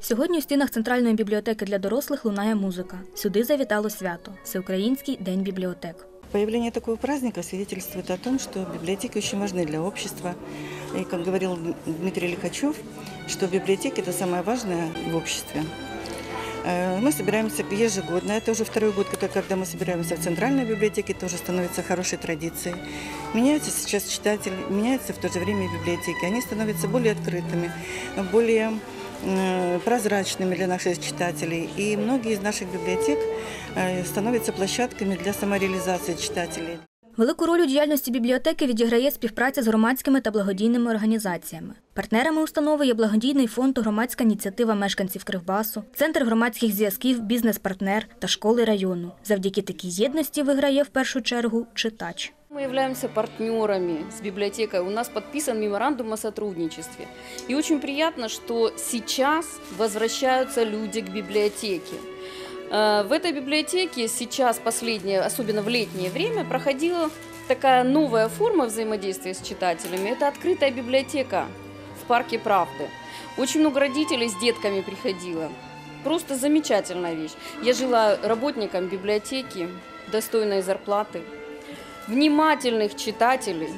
Сьогодні у стінах центральної бібліотеки для дорослих лунає музика. Сюди завітало свято Всеукраїнський день бібліотек. Появление такого праздника свидетельствует о том, что библиотеки очень важны для общества. И, как говорил Дмитрий Лихачев, что библиотека – это самое важное в обществе. Э, Мы собираемся ежегодно. Это уже второй год, как- когда мы собираемся в Центральной библиотеке. Это уже становится хорошей традицией. Меняются сейчас читатели, меняются в то же время и библиотеки. Они становятся более открытыми, более э, прозрачными для наших читателей. И многие из наших библиотек э, становятся площадками для самореализации читателей. Велику роль у діяльності бібліотеки відіграє співпраця з громадськими та благодійними організаціями. Партнерами установи є благодійний фонд «Громадська ініціатива мешканців Кривбасу, Центр громадських зв'язків, бізнес-партнер та школи району. Завдяки такій єдності виграє в першу чергу читач. Мы являемся партнерами с библиотекой. У нас подписан меморандум о сотрудничестве. И очень приятно, что сейчас возвращаются люди к библиотеке. Э, В этой библиотеке сейчас последнее, особенно в летнее время, проходила такая новая форма взаимодействия с читателями. Это открытая библиотека в парке Правды. Очень много родителей с детками приходило. Просто замечательная вещь. Я желаю работникам библиотеки достойной зарплаты, внимательных читателей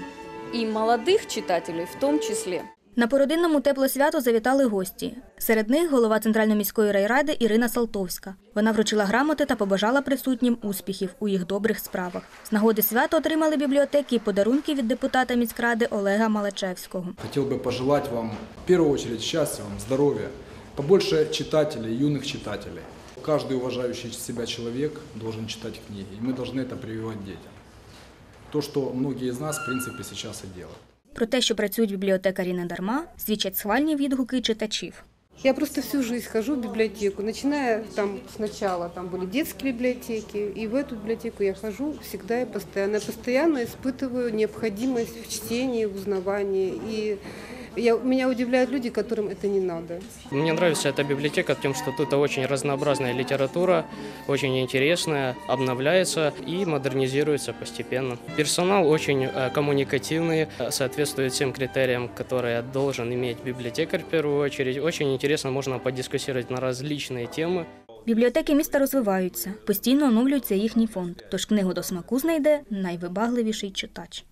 и молодых читателей в том числе. На породинному тепле свято завітали гості. Серед них голова Центральної міської райради Ірина Салтовська. Вона вручила грамоти та побажала присутнім успіхів у їх добрих справах. З нагоди свята отримали бібліотеки і подарунки від депутата міськради Олега Малачевського. Хотел бы пожелать вам в первую очередь счастья вам, здоровья, побольше читателей, юных читателей. Каждый уважающий себя человек должен читать книги, и мы должны это прививать детям. То, что многие из нас, в принципе, сейчас и делают. Про те, що працюють бібліотекарі не дарма, свідчать схвальні відгуки читачів. Я просто всю жизнь хожу в библиотеку, начиная там сначала, там были детские библиотеки, и в эту библиотеку я хожу всегда и постоянно. Я постоянно испытываю необходимость в чтении, в узнавании, и я, меня удивляют люди, которым это не надо. Мне нравится эта библиотека тем, что тут очень разнообразная литература, очень интересная, обновляется и модернизируется постепенно. Персонал очень э, коммуникативный, э, соответствует всем критериям, которые должен иметь библиотекарь в первую очередь. Очень интересно, можно подискуссировать на различные темы. Бібліотеки міста розвиваються, постійно оновлюється їхній фонд. Тож книгу до смаку знайде найвибагливіший читач.